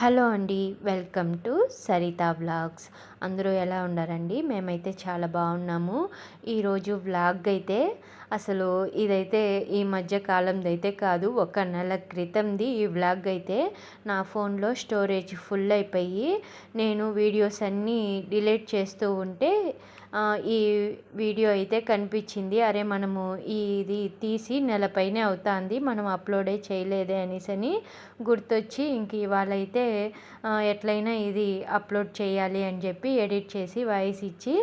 Hello అండి welcome to Saritha blogs. అందరూ ఎలా ఉన్నారండి మేమైతే చాలా బాగున్నాము. ఈరోజు వ్లాగ్ అయితే అసలు ఇదైతే ఈ మధ్య కాలంది అయితే కాదు ఒక నెల క్రితంది ఈ వ్లాగ్ అయితే. నా ఫోన్లో స్టోరేజ్ ఫుల్ అయిపోయి నేను వీడియోస్ అన్నీ డిలీట్ చేస్తూ ఉంటే ఈ వీడియో అయితే కనిపించింది. అరే మనము ఇది తీసి నెలపైనే అవుతుంది మనం అప్లోడే చేయలేదే అనేసి అని గుర్తొచ్చి ఇంక ఇవాళ అయితే ఎట్లయినా ఇది అప్లోడ్ చేయాలి అని చెప్పి ఎడిట్ చేసి వాయిస్ ఇచ్చి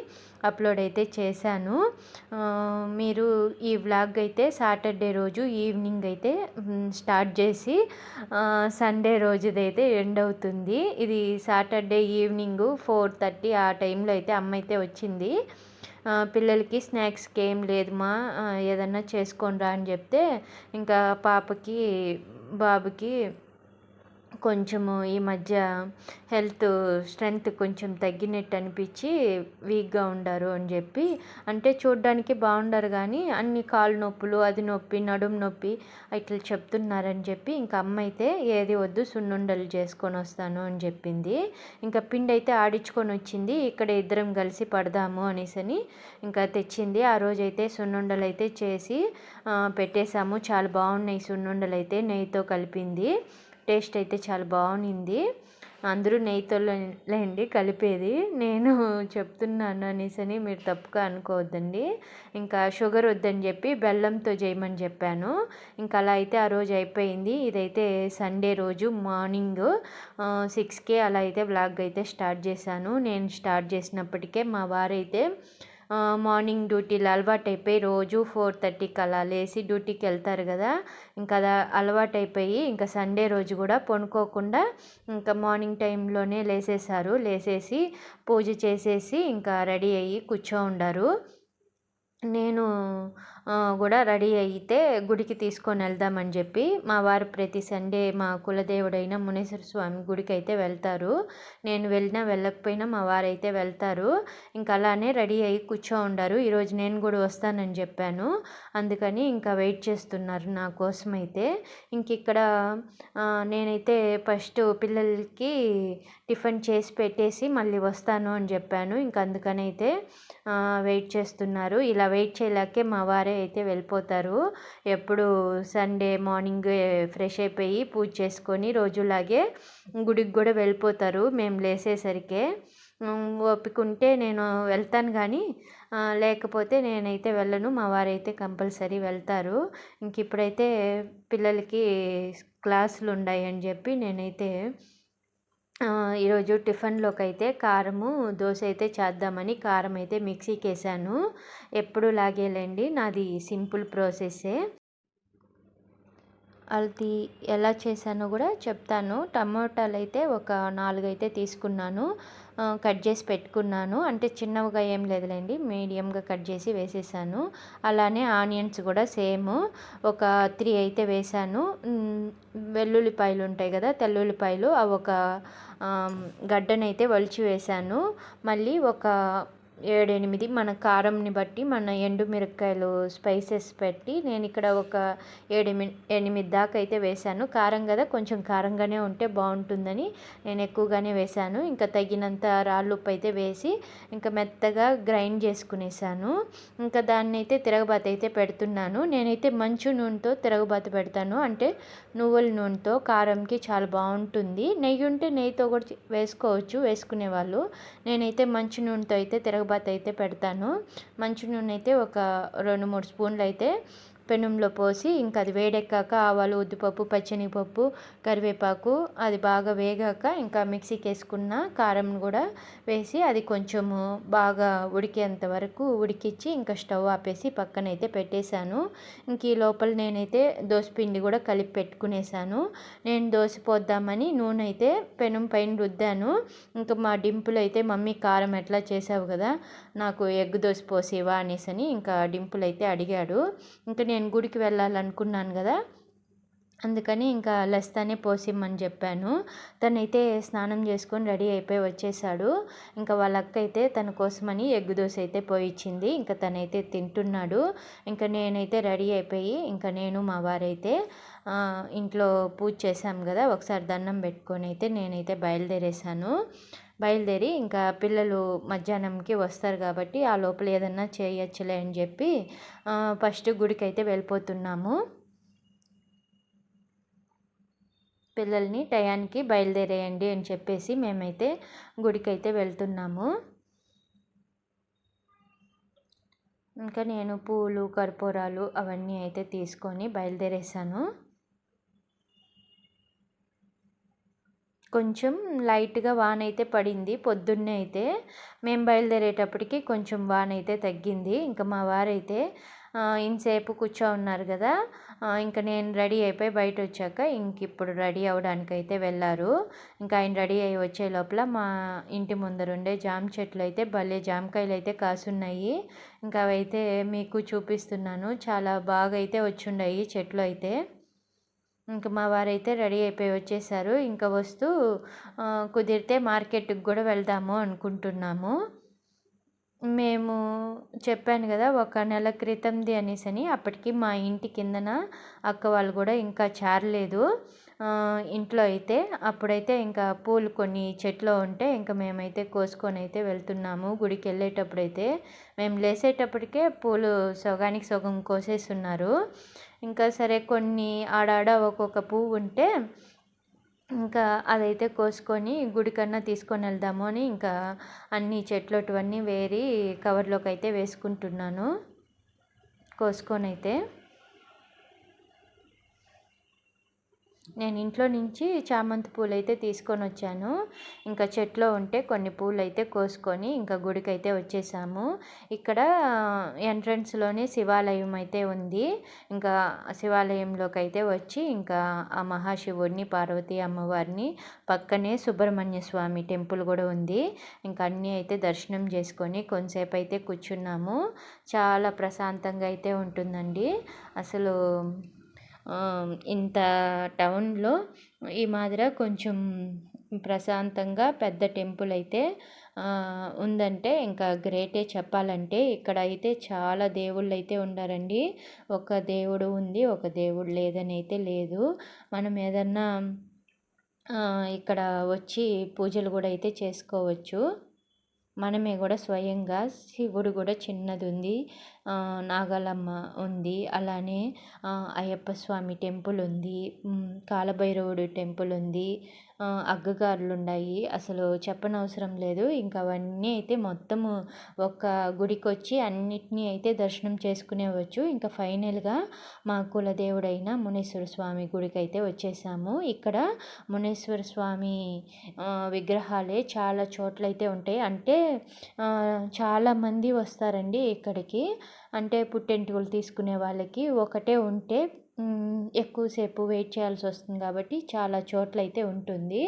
అప్లోడ్ అయితే చేశాను. మీరు ఈ వ్లాగ్ అయితే సాటర్డే రోజు ఈవినింగ్ అయితే స్టార్ట్ చేసి సండే రోజుదైతే ఎండ్ అవుతుంది. ఇది సాటర్డే ఈవినింగ్ ఫోర్ థర్టీ ఆ టైంలో అయితే అమ్మ అయితే వచ్చింది. పిల్లలకి స్నాక్స్కి ఏం లేదు మా ఏదన్నా చేసుకోండి రా అని చెప్తే ఇంకా పాపకి బాబుకి కొంచెము ఈ మధ్య హెల్త్ స్ట్రెంగ్త్ కొంచెం తగ్గినట్టు అనిపించి వీక్గా ఉండారు అని చెప్పి. అంటే చూడ్డానికి బాగుండరు కానీ అన్ని కాళ్ళు నొప్పులు అది నొప్పి నడుము నొప్పి ఇట్లా చెప్తున్నారని చెప్పి ఇంకా అమ్మ అయితే ఏది వద్దు సున్నుండలు చేసుకొని వస్తాను అని చెప్పింది. ఇంకా పిండి అయితే ఆడించుకొని వచ్చింది ఇక్కడ ఇద్దరం కలిసి పడదాము అనేసి అని ఇంకా తెచ్చింది. ఆ రోజు అయితే సున్నుండలు అయితే చేసి పెట్టేశాము చాలా బాగున్నాయి సున్నుండలు అయితే నెయ్యితో కలిపింది. టేస్ట్ అయితే చాలా బాగుంది అందరూ నెయ్యితో లేండి కలిపేది. నేను చెప్తున్నాను అనేసి అని మీరు తప్పుగా అనుకోవద్దండి. ఇంకా షుగర్ వద్దని చెప్పి బెల్లంతో చేయమని చెప్పాను. ఇంకా అలా అయితే ఆ రోజు అయిపోయింది. ఇదైతే సండే రోజు మార్నింగ్ సిక్స్కే అలా అయితే బ్లాగ్ అయితే స్టార్ట్ చేశాను. నేను స్టార్ట్ చేసినప్పటికే మా వారైతే మార్నింగ్ డ్యూటీలు అలవాటైపోయి రోజు ఫోర్ థర్టీకి అలా లేచి డ్యూటీకి వెళ్తారు కదా. ఇంకా అది అలవాటైపోయి ఇంకా సండే రోజు కూడా పనుకోకుండా ఇంకా మార్నింగ్ టైంలోనే లేసేసారు లేసేసి పూజ చేసేసి ఇంకా రెడీ అయ్యి కూర్చో ఉండారు. నేను కూడా రెడీ అయితే గుడికి తీసుకొని వెళ్దామని చెప్పి మా వారు ప్రతి సండే మా కులదేవుడైన మునేశ్వర స్వామి గుడికి అయితే వెళ్తారు. నేను వెళ్ళినా వెళ్ళకపోయినా మా వారైతే వెళ్తారు. ఇంకా అలానే రెడీ అయ్యి కూర్చో ఉండారు ఈరోజు నేను కూడా వస్తానని చెప్పాను. అందుకని ఇంకా వెయిట్ చేస్తున్నారు నా కోసం అయితే. ఇంక ఇక్కడ నేనైతే ఫస్ట్ పిల్లలకి టిఫిన్ చేసి పెట్టేసి మళ్ళీ వస్తాను అని చెప్పాను. ఇంక అందుకని అయితే వెయిట్ చేస్తున్నారు. ఇలా వెయిట్ చేయలేకే మా వారే అయితే వెళ్ళిపోతారు. ఎప్పుడు సండే మార్నింగ్ ఫ్రెష్ అయిపోయి పూజ చేసుకొని రోజులాగే గుడికి కూడా వెళ్ళిపోతారు మేము లేసేసరికే. ఓపిక ఉంటే నేను వెళ్తాను కానీ లేకపోతే నేనైతే వెళ్ళను మా వారైతే కంపల్సరీ వెళ్తారు. ఇంక ఇప్పుడైతే పిల్లలకి క్లాసులు ఉన్నాయని అని చెప్పి నేనైతే ఈరోజు టిఫిన్లోకి అయితే కారము దోశ అయితే చేద్దామని కారం అయితే మిక్సీకి వేసాను ఎప్పుడు లాగేలేండి నాది సింపుల్ ప్రాసెస్సే అది ఎలా చేశానో కూడా చెప్తాను. టమోటాలు అయితే ఒక నాలుగు అయితే తీసుకున్నాను. కట్ చేసి పెట్టుకున్నాను. అంటే చిన్నవిగా ఏం లేదులేండి. మీడియంగా కట్ చేసి వేసేసాను. అలానే ఆనియన్స్ కూడా సేమ్. ఒక త్రీ అయితే వేసాను. వెల్లుల్లిపాయలు ఉంటాయి కదా తెల్లుల్లిపాయలు. అవి ఒక గడ్డనైతే వలిచి వేసాను. మళ్ళీ ఒక ఏడెనిమిది మన కారంని బట్టి మన ఎండు మిరపకాయలు స్పైసెస్ పెట్టి నేను ఇక్కడ ఒక ఏడెమి ఎనిమిది దాకా అయితే వేశాను. కారం కదా కొంచెం కారంగానే ఉంటే బాగుంటుందని నేను ఎక్కువగానే వేశాను. ఇంకా తగినంత రాళ్ళుప్పు అయితే వేసి ఇంకా మెత్తగా గ్రైండ్ చేసుకునేసాను ఇంకా దాన్ని అయితే తిరగబాత అయితే పెడుతున్నాను. నేనైతే మంచు నూనెతో తిరగబాత పెడతాను. అంటే నువ్వుల నూనెతో కారంకి చాలా బాగుంటుంది. నెయ్యి ఉంటే నెయ్యితో కూడా వేసుకోవచ్చు వేసుకునే వాళ్ళు నేనైతే మంచు నూనెతో అయితే తిరగ బాత్ అయితే పెడతాను. మంచి నూనె అయితే ఒక రెండు మూడు స్పూన్లు అయితే పెనంలో పోసి ఇంకా అది వేడెక్కాక ఆవాలు ఉద్దిపప్పు పచ్చనిపప్పు కరివేపాకు అది బాగా వేగాక ఇంకా మిక్సీకి వేసుకున్న కారం కూడా వేసి అది కొంచెము బాగా ఉడికేంత వరకు ఉడికిచ్చి ఇంకా స్టవ్ ఆపేసి పక్కనైతే పెట్టేశాను. ఇంక ఈ లోపల నేనైతే దోశ పిండి కూడా కలిపి పెట్టుకునేసాను నేను దోశ పోద్దామని నూనె అయితే పెనం పైన రుద్దాను. ఇంకా మా డింపులు అయితే మమ్మీ కారం ఎట్లా చేసావు కదా నాకు ఎగ్ దోశ పోసేవా అనేసి అని ఇంకా డింపులు అయితే అడిగాడు. ఇంకా నేను నేను గుడికి వెళ్ళాలనుకున్నాను కదా అందుకని ఇంకా లస్తానే పోసిమ్మని చెప్పాను. తనైతే స్నానం చేసుకొని రెడీ అయిపోయి వచ్చేసాడు. ఇంకా వాళ్ళ అక్క అయితే తన కోసమని ఎగ్గు దోశ అయితే పోయిచ్చింది. ఇంకా తనైతే తింటున్నాడు. ఇంకా నేనైతే రెడీ అయిపోయి ఇంకా నేను మా వారైతే ఇంట్లో పూజ చేశాం కదా ఒకసారి దండం పెట్టుకొని అయితే నేనైతే బయలుదేరేసాను బయలుదేరి ఇంకా పిల్లలు మధ్యాహ్నంకి వస్తారు కాబట్టి ఆ లోపల ఏదన్నా చేయొచ్చులే అని చెప్పి ఫస్ట్ గుడికి అయితే వెళ్ళిపోతున్నాము. పిల్లల్ని టయానికి బయలుదేరేయండి అని చెప్పేసి మేమైతే గుడికి అయితే వెళ్తున్నాము. ఇంకా నేను పూలు కర్పూరాలు అవన్నీ అయితే తీసుకొని బయలుదేరేసాను కొంచెం లైట్గా వాన అయితే పడింది. పొద్దున్నే అయితే మేము బయలుదేరేటప్పటికి కొంచెం వాన అయితే తగ్గింది. ఇంకా మా వారైతే ఇంతసేపు కూర్చో ఉన్నారు కదా ఇంకా నేను రెడీ అయిపోయి బయట వచ్చాక ఇంక ఇప్పుడు రెడీ అవడానికి అయితే వెళ్ళారు. ఇంకా ఆయన రెడీ అయ్యి వచ్చే లోపల మా ఇంటి ముందర ఉండే జామ చెట్లు అయితే భలే జామకాయలు అయితే కాసున్నాయి. ఇంకా అవైతే మీకు చూపిస్తున్నాను. చాలా బాగా అయితే వచ్చున్నాయి చెట్లు అయితే. ఇంకా మా వారైతే రెడీ అయిపోయి వచ్చేసారు. ఇంకా వస్తూ కుదిరితే మార్కెట్కి కూడా వెళ్దాము అనుకుంటున్నాము. మేము చెప్పాను కదా ఒక నెల క్రితంది అనేసి అని. అప్పటికి మా ఇంటి కిందన అక్క వాళ్ళు కూడా ఇంకా చేరలేదు. ఇంట్లో అయితే అప్పుడైతే ఇంకా పూలు కొన్ని చెట్లు ఉంటే ఇంకా మేమైతే కోసుకొని అయితే వెళ్తున్నాము. గుడికి వెళ్ళేటప్పుడు అయితే మేము లేసేటప్పటికే పూలు సగానికి సగం కోసేస్తున్నారు. ఇంకా సరే కొన్ని ఆడాడ ఒక్కొక్క పువ్వు ఉంటే ఇంకా అదైతే కోసుకొని గుడికన్నా తీసుకొని వెళ్దాము అని ఇంకా అన్ని చెట్లటువన్నీ వేరి కవర్లోకి అయితే వేసుకుంటున్నాను. కోసుకొని అయితే నేను ఇంట్లో నుంచి చామంతి పూలు అయితే తీసుకొని వచ్చాను. ఇంకా చెట్లో ఉంటే కొన్ని పూలు అయితే కోసుకొని ఇంకా గుడికి అయితే వచ్చేసాము. ఇక్కడ ఎంట్రన్స్లోనే శివాలయం అయితే ఉంది. ఇంకా శివాలయంలోకి అయితే వచ్చి ఇంకా ఆ మహాశివుడిని పార్వతీ అమ్మవారిని పక్కనే సుబ్రహ్మణ్య స్వామి టెంపుల్ కూడా ఉంది. ఇంకా అన్నీ అయితే దర్శనం చేసుకొని కొంతసేపు అయితే కూర్చున్నాము. చాలా ప్రశాంతంగా అయితే ఉంటుందండి. అసలు ఇంత టౌన్లో ఈ మాదిర కొంచెం ప్రశాంతంగా పెద్ద టెంపుల్ అయితే ఉందంటే ఇంకా గ్రేటే చెప్పాలంటే. ఇక్కడ అయితే చాలా దేవుళ్ళు అయితే ఉండారండి. ఒక దేవుడు ఉంది ఒక దేవుడు లేదని అయితే లేదు. మనం ఏదన్నా ఇక్కడ వచ్చి పూజలు కూడా అయితే చేసుకోవచ్చు. మనమే కూడా స్వయంగా శివుడు కూడా చిన్నది ఉంది. నాగాలమ్మ ఉంది. అలానే అయ్యప్ప స్వామి టెంపుల్ ఉంది. కాలభైరవుడు టెంపుల్ ఉంది. అగ్గగారులు ఉన్నాయి అసలు చెప్పనవసరం లేదు. ఇంకా అవన్నీ అయితే మొత్తము ఒక గుడికి వచ్చి అన్నిటినీ అయితే దర్శనం చేసుకునేవచ్చు. ఇంకా ఫైనల్గా మా కులదేవుడైన మునేశ్వర స్వామి గుడికి అయితే వచ్చేసాము. ఇక్కడ మునేశ్వర స్వామి విగ్రహాలే చాలా చోట్లయితే ఉంటాయి. అంటే చాలామంది వస్తారండి ఇక్కడికి. అంటే పుట్టెంటుకలు తీసుకునే వాళ్ళకి ఒకటే ఉంటే ఎక్కువసేపు వెయిట్ చేయాల్సి వస్తుంది కాబట్టి చాలా చోట్ల అయితే ఉంటుంది.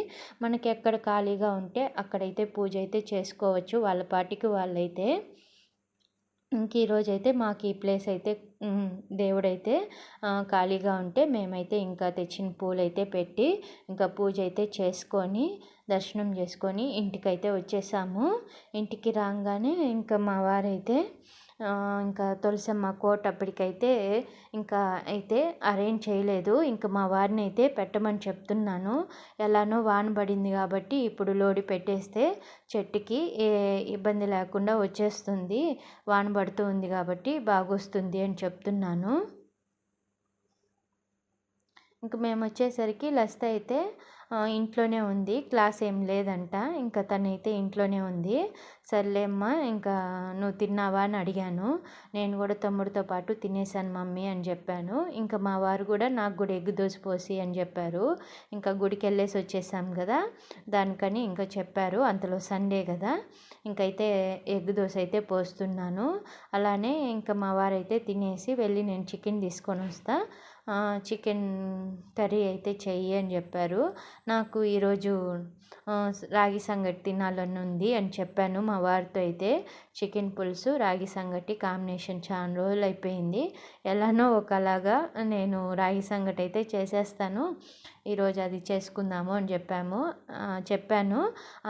మనకి ఎక్కడ ఖాళీగా ఉంటే అక్కడైతే పూజ అయితే చేసుకోవచ్చు వాళ్ళ పాటికి వాళ్ళైతే. ఇంక ఈరోజు అయితే మాకు ఈ ప్లేస్ అయితే దేవుడైతే ఖాళీగా ఉంటే మేమైతే ఇంకా తెచ్చిన పూలు అయితే పెట్టి ఇంకా పూజ అయితే చేసుకొని దర్శనం చేసుకొని ఇంటికైతే వచ్చేసాము. ఇంటికి రాగానే ఇంకా మా వారైతే ఇంకా తులసమ్మ కోట అప్పటికైతే ఇంకా అయితే అరేంజ్ చేయలేదు. ఇంకా మా వారిని అయితే పెట్టమని చెప్తున్నాను. ఎలానో వాన పడింది కాబట్టి ఇప్పుడు లోడి పెట్టేస్తే చెట్టుకి ఏ ఇబ్బంది లేకుండా వచ్చేస్తుంది. వాన పడుతూ ఉంది కాబట్టి బాగొస్తుంది అని చెప్తున్నాను. ఇంక మేము వచ్చేసరికి లస్త అయితే ఇంట్లోనే ఉంది. క్లాస్ ఏం లేదంట. ఇంకా తనైతే ఇంట్లోనే ఉంది. సర్లేమ్మా ఇంకా నువ్వు తిన్నావా అని అడిగాను. నేను కూడా తమ్ముడితో పాటు తినేసాను మమ్మీ అని చెప్పాను. ఇంకా మా వారు కూడా నాకు కూడా ఎగ్గు దోశ పోసి అని చెప్పారు. ఇంకా గుడికి వెళ్ళేసి వచ్చేసాం కదా. దానికని ఇంకా చెప్పారు. అంతలో సండే కదా. ఇంకైతే ఎగ్ దోశ అయితే పోస్తున్నాను. అలానే ఇంకా మా వారైతే తినేసి వెళ్ళి నేను చికెన్ తీసుకొని వస్తా. చికెన్ కర్రీ అయితే చెయ్యి అని చెప్పారు. నాకు ఈరోజు రాగి సంగటి తినాలని ఉంది అని చెప్పాను మా వారితో అయితే. చికెన్ పులుసు రాగి సంగటి కాంబినేషన్ చాలా రోజులు అయిపోయింది. ఎలానో ఒకలాగా నేను రాగి సంగటి అయితే చేసేస్తాను. ఈరోజు అది చేసుకుందాము అని చెప్పాము. చెప్పాను.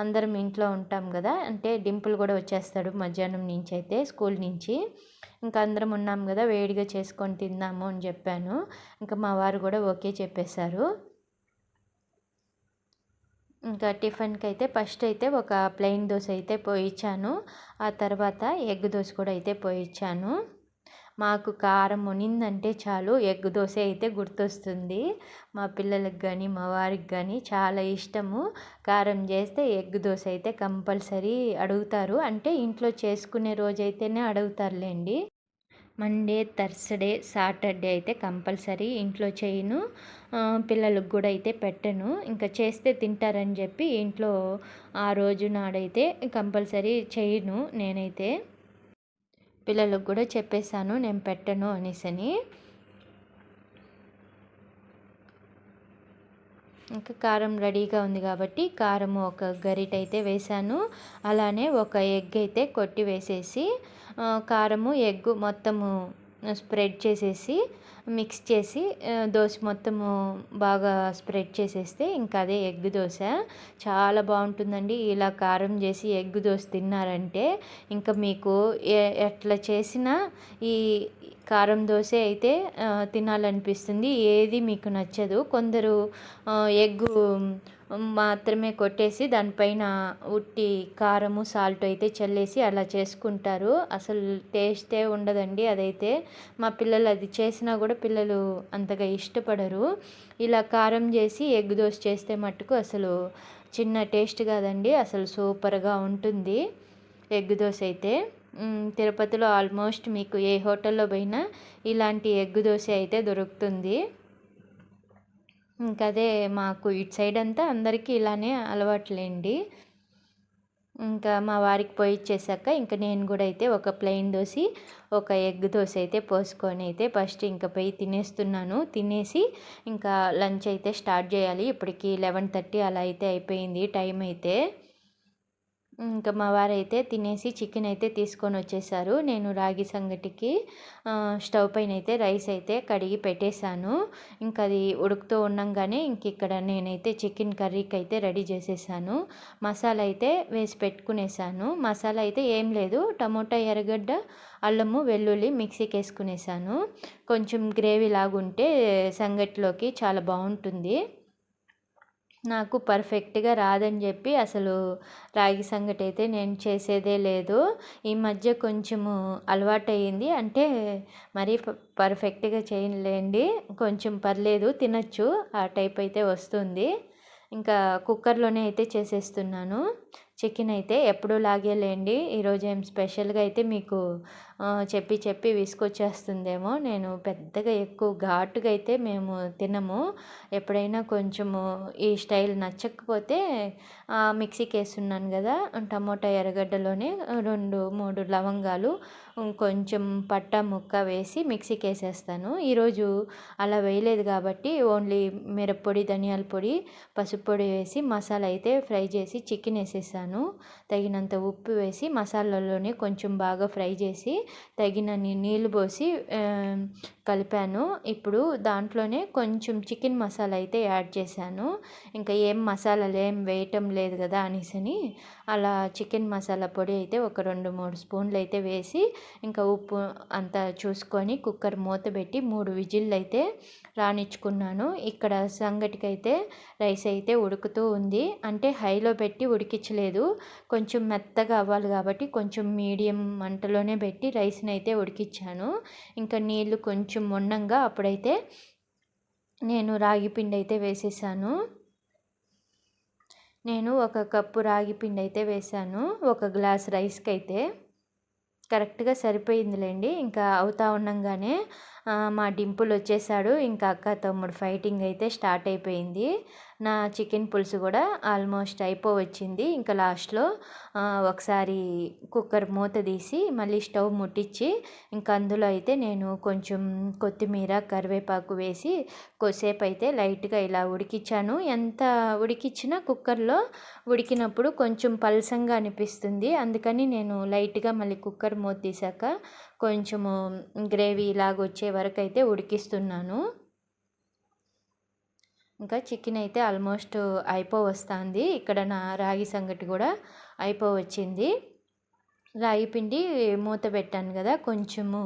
అందరం ఇంట్లో ఉంటాం కదా అంటే డింపుల్ కూడా వచ్చేస్తాడు మధ్యాహ్నం నుంచి అయితే స్కూల్ నుంచి. ఇంకా అందరం ఉన్నాం కదా వేడిగా చేసుకొని తిందాము అని చెప్పాను. ఇంకా మా వారు కూడా ఓకే చెప్పేశారు. ఇంకా టిఫిన్కి అయితే ఫస్ట్ అయితే ఒక ప్లెయిన్ దోశ అయితే పోయించాను ఆ తర్వాత ఎగ్ దోశ కూడా అయితే పోయించాను మాకు కారం ఉనిందంటే చాలు ఎగ్ దోశ అయితే గుర్తొస్తుంది. మా పిల్లలకు కానీ మా వారికి కానీ చాలా ఇష్టము. కారం చేస్తే ఎగ్ దోశ అయితే కంపల్సరీ అడుగుతారు. అంటే ఇంట్లో చేసుకునే రోజైతేనే అడుగుతారులేండి. మండే థర్స్డే సాటర్డే అయితే కంపల్సరీ ఇంట్లో చేయను. పిల్లలకు కూడా అయితే పెట్టను. ఇంకా చేస్తే తింటారని చెప్పి ఇంట్లో ఆ రోజు నాడైతే కంపల్సరీ చేయను నేనైతే. పిల్లలకు కూడా చెప్పేశాను నేను పెట్టను అనేసని. ఇంకా కారం రెడీగా ఉంది కాబట్టి కారం ఒక గరిట అయితే వేసాను అలానే ఒక ఎగ్ అయితే కొట్టి వేసేసి కారము ఎగ్గు మొత్తము స్ప్రెడ్ చేసేసి మిక్స్ చేసి దోశ మొత్తము బాగా స్ప్రెడ్ చేసేస్తే ఇంకా అదే ఎగ్ దోశ. చాలా బాగుంటుందండి. ఇలా కారం చేసి ఎగ్ దోశ తిన్నారంటే ఇంకా మీకు ఎట్లా చేసినా ఈ కారం దోశ అయితే తినాలనిపిస్తుంది. ఏది మీకు నచ్చదు. కొందరు ఎగ్గు మాత్రమే కొట్టేసి దానిపైన ఉట్టి కారము సాల్ట్ అయితే చల్లేసి అలా చేసుకుంటారు. అసలు టేస్టే ఉండదండి అదైతే. మా పిల్లలు అది చేసినా కూడా పిల్లలు అంతగా ఇష్టపడరు. ఇలా కారం చేసి ఎగ్ దోశ చేస్తే మట్టుకు అసలు చిన్న టేస్ట్ కాదండి. అసలు సూపర్గా ఉంటుంది ఎగ్ దోశ అయితే. తిరుపతిలో ఆల్మోస్ట్ మీకు ఏ హోటల్లో పోయినా ఇలాంటి ఎగ్ దోశ అయితే దొరుకుతుంది. అదే మాకు ఇటు సైడ్ అంతా అందరికీ ఇలానే అలవాట్లేండి. ఇంకా మా వారికి పోయి ఇచ్చేసాక ఇంకా నేను కూడా అయితే ఒక ప్లెయిన్ దోశ ఒక ఎగ్ దోశ అయితే పోసుకొని అయితే ఫస్ట్ ఇంకా పోయి తినేస్తున్నాను. తినేసి ఇంకా లంచ్ అయితే స్టార్ట్ చేయాలి. ఇప్పటికి లెవెన్ థర్టీ అలా అయితే అయిపోయింది టైం అయితే. ఇంకా మా వారైతే తినేసి చికెన్ అయితే తీసుకొని వచ్చేసారు నేను రాగి సంగటికి స్టవ్ పైన అయితే రైస్ అయితే కడిగి పెట్టేశాను. ఇంకా అది ఉడుకుతూ ఉండంగానే ఇంక ఇక్కడ నేనైతే చికెన్ కర్రీకి అయితే రెడీ చేసేసాను. మసాలా అయితే వేసి పెట్టుకునేసాను. మసాలా అయితే ఏం లేదు. టమోటా ఎర్రగడ్డ అల్లము వెల్లుల్లి మిక్సీకి వేసుకునేసాను కొంచెం గ్రేవీ లాగుంటే సంగటిలోకి చాలా బాగుంటుంది. నాకు పర్ఫెక్ట్గా రాదని చెప్పి అసలు రాగి సంగటి అయితే నేను చేసేదే లేదు. ఈ మధ్య కొంచెము అలవాటు అంటే మరీ పర్ఫెక్ట్గా చేయలేండి కొంచెం పర్లేదు తినచ్చు. ఆ టైప్ అయితే వస్తుంది. ఇంకా కుక్కర్లోనే అయితే చేసేస్తున్నాను. చికెన్ అయితే ఎప్పుడు లాగేలేండి. ఈరోజు ఏం స్పెషల్గా అయితే మీకు చెప్పి చెప్పి విసుకొచ్చేస్తుందేమో నేను పెద్దగా ఎక్కువ ఘాటుగా అయితే మేము తినము. ఎప్పుడైనా కొంచెము ఈ స్టైల్ నచ్చకపోతే మిక్సీకి వేస్తున్నాను కదా టమోటా ఎర్రగడ్డలోనే రెండు మూడు లవంగాలు కొంచెం పట్ట ముక్క వేసి మిక్సీకి వేసేస్తాను ఈరోజు అలా వేయలేదు కాబట్టి ఓన్లీ మిరప్పొడి ధనియాల పొడి పసుపు పొడి వేసి మసాలా అయితే ఫ్రై చేసి చికెన్ వేసేసాను. తగినంత ఉప్పు వేసి మసాలాలోనే కొంచెం బాగా ఫ్రై చేసి తగినన్ని నీళ్ళు పోసి కలిపాను. ఇప్పుడు దాంట్లోనే కొంచెం చికెన్ మసాలా అయితే యాడ్ చేశాను. ఇంకా ఏం మసాలాలు ఏం వేయటం లేదు కదా అనేసని అలా చికెన్ మసాలా పొడి అయితే ఒక రెండు మూడు స్పూన్లు అయితే వేసి ఇంకా ఉప్పు అంతా చూసుకొని కుక్కర్ మూత పెట్టి మూడు విజిల్లు అయితే రాణించుకున్నాను ఇక్కడ సంగటికైతే రైస్ అయితే ఉడుకుతూ ఉంది. అంటే హైలో పెట్టి ఉడికించలేదు. కొంచెం మెత్తగా అవ్వాలి కాబట్టి కొంచెం మీడియం మంటలోనే పెట్టి రైస్ని అయితే ఉడికించాను ఇంకా నీళ్ళు కొంచెం మొండంగా అప్పుడైతే నేను రాగి పిండి అయితే వేసేసాను. నేను ఒక కప్పు రాగి పిండి అయితే వేసాను. ఒక గ్లాస్ రైస్కి అయితే కరెక్ట్గా సరిపోయిందిలేండి. ఇంకా అవుతా ఉండంగానే మా డింపుల్ వచ్చేసాడు ఇంకా అక్క తమ్ముడు ఫైటింగ్ అయితే స్టార్ట్ అయిపోయింది. నా చికెన్ పులుసు కూడా ఆల్మోస్ట్ అయిపోవచ్చింది. ఇంకా లాస్ట్లో ఒకసారి కుక్కర్ మూత తీసి మళ్ళీ స్టవ్ ముట్టించి ఇంకా అందులో అయితే నేను కొంచెం కొత్తిమీర కరివేపాకు వేసి కొద్దిసేపు అయితే లైట్గా ఇలా ఉడికించాను ఎంత ఉడికించినా కుక్కర్లో ఉడికినప్పుడు కొంచెం పల్సంగా అనిపిస్తుంది. అందుకని నేను లైట్గా మళ్ళీ కుక్కర్ మూత తీసాక కొంచెము గ్రేవీ ఇలాగ వచ్చే వరకు అయితే ఉడికిస్తున్నాను. ఇంకా చికెన్ అయితే ఆల్మోస్ట్ అయిపో వస్తుంది ఇక్కడ నా రాగి సంగటి కూడా అయిపో వచ్చింది రాగి పిండి మూత పెట్టాను కదా కొంచెము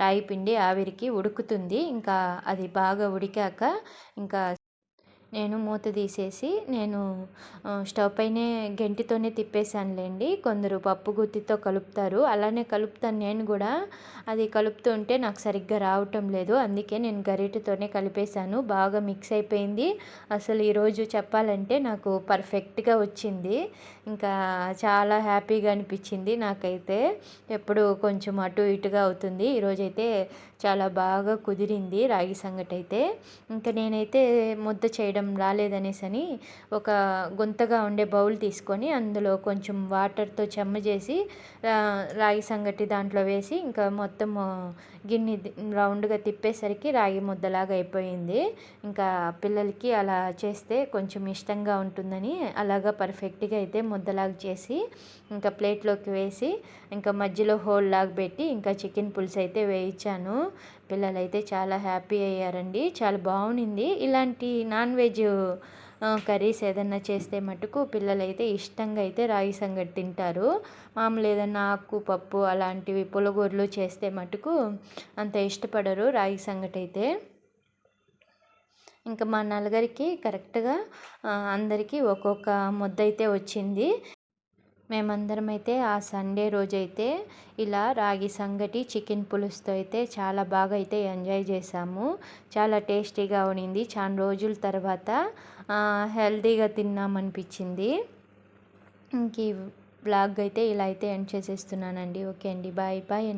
రాగి పిండి ఆవిరికి ఉడుకుతుంది. ఇంకా అది బాగా ఉడికాక ఇంకా నేను మూత తీసేసి నేను స్టవ్ పైనే గెంటితోనే తిప్పేశానులేండి. కొందరు పప్పు గుత్తితో కలుపుతారు. అలానే కలుపుతాను నేను కూడా. అది కలుపుతుంటే నాకు సరిగ్గా రావటం లేదు. అందుకే నేను గరిటెతోనే కలిపేశాను. బాగా మిక్స్ అయిపోయింది. అసలు ఈరోజు చెప్పాలంటే నాకు పర్ఫెక్ట్గా వచ్చింది. ఇంకా చాలా హ్యాపీగా అనిపించింది నాకైతే. ఎప్పుడు కొంచెం అటు ఇటుగా అవుతుంది. ఈరోజైతే చాలా బాగా కుదిరింది రాగి సంగటి అయితే ఇంకా నేనైతే ముద్ద చేయడం రాలేదనేసి అని ఒక గుంతగా ఉండే బౌల్ తీసుకొని అందులో కొంచెం వాటర్తో చెమ్మ చేసి రాగి సంగటి దాంట్లో వేసి ఇంకా మొత్తం గిన్నె రౌండ్గా తిప్పేసరికి రాగి ముద్దలాగా అయిపోయింది. ఇంకా పిల్లలకి అలా చేస్తే కొంచెం ఇష్టంగా ఉంటుందని అలాగా పర్ఫెక్ట్గా అయితే ముద్దలాగా చేసి ఇంకా ప్లేట్లోకి వేసి ఇంకా మధ్యలో హోల్ లాగా పెట్టి ఇంకా చికెన్ పులుసు అయితే వేయించాను. పిల్లలైతే చాలా హ్యాపీ అయ్యారండి. చాలా బాగుంది ఇలాంటి నాన్ వెజ్ కర్రీస్ ఏదన్నా చేస్తే మటుకు పిల్లలైతే ఇష్టంగా అయితే రాగి సంగటి తింటారు. మామూలు ఏదన్నా ఆకు పప్పు అలాంటివి పులగూరలు చేస్తే మటుకు అంత ఇష్టపడరు రాగి సంగటి అయితే. ఇంకా మా నలుగురికి కరెక్ట్గా అందరికీ ఒక్కొక్క ముద్ద అయితే వచ్చింది. మేమందరం అయితే ఆ సండే రోజైతే ఇలా రాగి సంగటి చికెన్ పులుసుతో అయితే చాలా బాగా అయితే ఎంజాయ్ చేసాము. చాలా టేస్టీగా ఉండింది చాలా రోజుల తర్వాత హెల్తీగా తిన్నామనిపించింది. ఇంక బ్లాగ్ అయితే ఇలా అయితే ఎండ్ చేసేస్తున్నానండి. ఓకే అండి. బాయ్. బాయ్